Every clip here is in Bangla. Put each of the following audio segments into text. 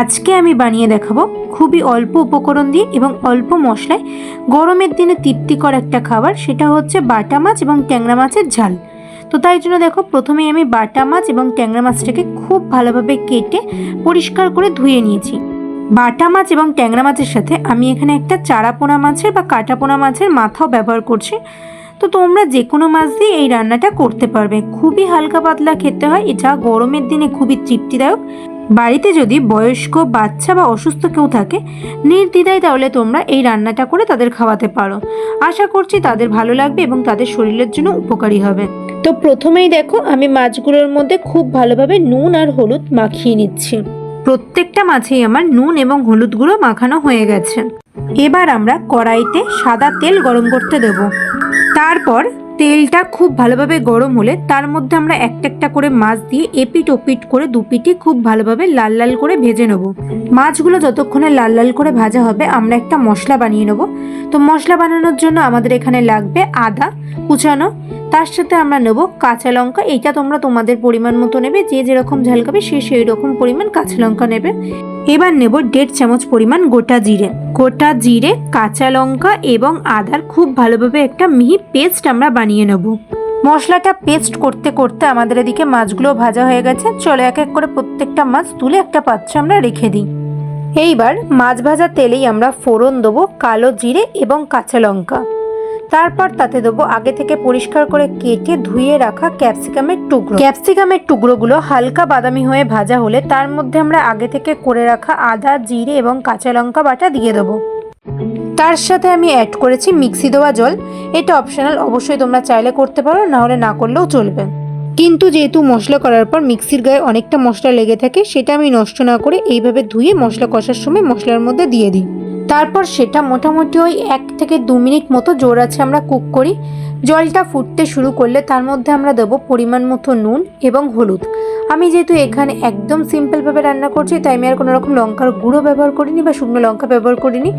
আজকে আমি বানিয়ে দেখাবো খুবই অল্প উপকরণ দিয়ে এবং অল্প মশলায় গরমের দিনে তৃপ্তিকর একটা খাবার, সেটা হচ্ছে বাটা মাছ এবং ট্যাংরা মাছের ঝাল। তো তাই জন্য দেখো প্রথমে আমি বাটা মাছ এবং ট্যাংরা মাছটাকে খুব ভালোভাবে কেটে পরিষ্কার করে ধুয়ে নিয়েছি। বাটা মাছ এবং ট্যাংরা মাছের সাথে আমি এখানে একটা চারাপোনা মাছের বা কাটাপোনা মাছের মাথাও ব্যবহার করছি। তো তোমরা যে কোনো মাছ দিয়ে এই রান্নাটা করতে পারবে। খুবই হালকা পাতলা খেতে হয় যা গরমের দিনে খুবই তৃপ্তিদায়ক। বাড়িতে যদি বয়স্ক বাচ্চা বা অসুস্থ কেউ থাকে, নির্দ্বিধায় তাহলে তোমরা এই রান্নাটা করে তাদের খাওয়াতে পারো। আশা করছি তাদের ভালো লাগবে এবং তাদের শরীরের জন্য উপকারী হবে। তো প্রথমেই দেখো, আমি মাছগুলোর মধ্যে খুব ভালোভাবে নুন আর হলুদ মাখিয়ে নিচ্ছি। প্রত্যেকটা মাছেই আমার নুন এবং হলুদ গুঁড়ো মাখানো হয়ে গেছে। এবার আমরা কড়াইতে সাদা তেল গরম করতে দেব। তারপর তেলটা খুব ভালোভাবে গরম হলে তার মধ্যে আমরা একটা একটা করে মাছ দিয়ে এপিট ওপিট করে দুপিটি খুব ভালোভাবে লাল লাল করে ভেজে নেব। মাছগুলো যতক্ষণে লাল লাল করে ভাজা হবে, আমরা একটা মশলা বানিয়ে নেব। তো মশলা বানানোর জন্য আমাদের এখানে লাগবে আদা কুচানো। তার সাথে আমরা নেব কাঁচা লঙ্কা। এইটা তোমরা তোমাদের পরিমাণ মতো নেবে। যে যেরকম ঝাল খাবে সে সেই রকম পরিমাণ কাঁচা লঙ্কা নেবে। এবার নেব দেড় চামচ পরিমাণ গোটা জিরে। গোটা জিরে, কাঁচা লঙ্কা এবং আদার খুব ভালোভাবে একটা মিহি পেস্ট আমরা বানিয়ে নেব। মশলাটা পেস্ট করতে করতে আমাদের এদিকে মাছগুলো ভাজা হয়ে গেছে। চলো এক এক করে প্রত্যেকটা মাছ তুলে একটা পাত্রে আমরা রেখে দিই। এইবার মাছ ভাজা তেলেই আমরা ফোড়ন দেবো কালো জিরে এবং কাঁচা লঙ্কা। তারপর তাতে দেবো আগে থেকে পরিষ্কার করে কেটে ধুয়ে রাখা ক্যাপসিকামের টুকরো। ক্যাপসিকামের টুকরোগুলো হালকা বাদামি হয়ে ভাজা হলে তার মধ্যে আমরা আগে থেকে করে রাখা আদা, জিরে এবং কাঁচা লঙ্কা বাটা দিয়ে দেবো। তার সাথে আমি অ্যাড করেছি মিক্সি দেওয়া জল। এটা অপশনাল অবশ্যই তোমরা চাইলে করতে পারো না হলে না করলেও চলবে। কিন্তু যেহেতু মশলা করার পর মিক্সির গায়ে অনেকটা মশলা লেগে থাকে, সেটা আমি নষ্ট না করে এইভাবে ধুয়ে মশলা কষার সময় মশলার মধ্যে দিয়ে দিই। তারপর সেটা মোটামুটি ওই এক থেকে দু মিনিট মতো জোর আছে আমরা কুক করি। জলটা ফুটতে শুরু করলে তার মধ্যে আমরা দেবো পরিমাণ মতো নুন এবং হলুদ। আমি যেহেতু এখানে একদম সিম্পলভাবে রান্না করছি, তাই আমি আর কোনো রকম লঙ্কার গুঁড়ো ব্যবহার করিনি বা শুকনো লঙ্কা ব্যবহার করিনি।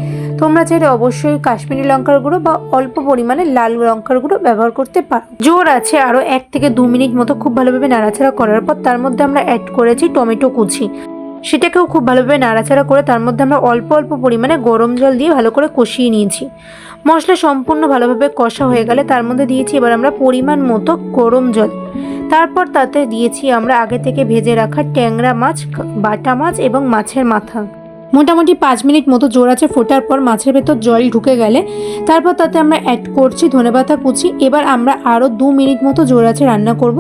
তোমরা চাইলে অবশ্যই কাশ্মীরি লঙ্কার গুঁড়ো বা অল্প পরিমাণে লাল লঙ্কার গুঁড়ো ব্যবহার করতে পারো। জোর আছে আরও এক থেকে দু মিনিট মতো খুব ভালোভাবে নাড়াচাড়া করার পর তার মধ্যে আমরা অ্যাড করেছি টমেটো কুচি। সেটাকেও খুব ভালোভাবে নাড়াচাড়া করে তার মধ্যে আমরা অল্প অল্প পরিমাণে গরম জল দিয়ে ভালো করে কষিয়ে নিয়েছি। মশলা সম্পূর্ণ ভালোভাবে কষা হয়ে গেলে তার মধ্যে দিয়েছি এবার আমরা পরিমাণ মতো গরম জল। তারপর তাতে দিয়েছি আমরা আগে থেকে ভেজে রাখা ট্যাংরা মাছ, বাটা মাছ এবং মাছের মাথা। মোটামুটি পাঁচ মিনিট মতো জোর আছে ফোটার পর মাছের ভেতর জল ঢুকে গেলে। তারপর তাতে আমরা অ্যাড করছি ধনে ধনেপাতা কুচি। এবার আমরা আরও দু মিনিট মতো জোর আছে রান্না করব।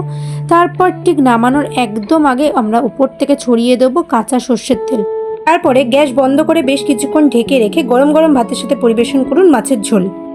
তারপর ঠিক নামানোর একদম আগে আমরা উপর থেকে ছড়িয়ে দেবো কাঁচা সর্ষের তেল। তারপরে গ্যাস বন্ধ করে বেশ কিছুক্ষণ ঢেকে রেখে গরম গরম ভাতের সাথে পরিবেশন করুন মাছের ঝোল।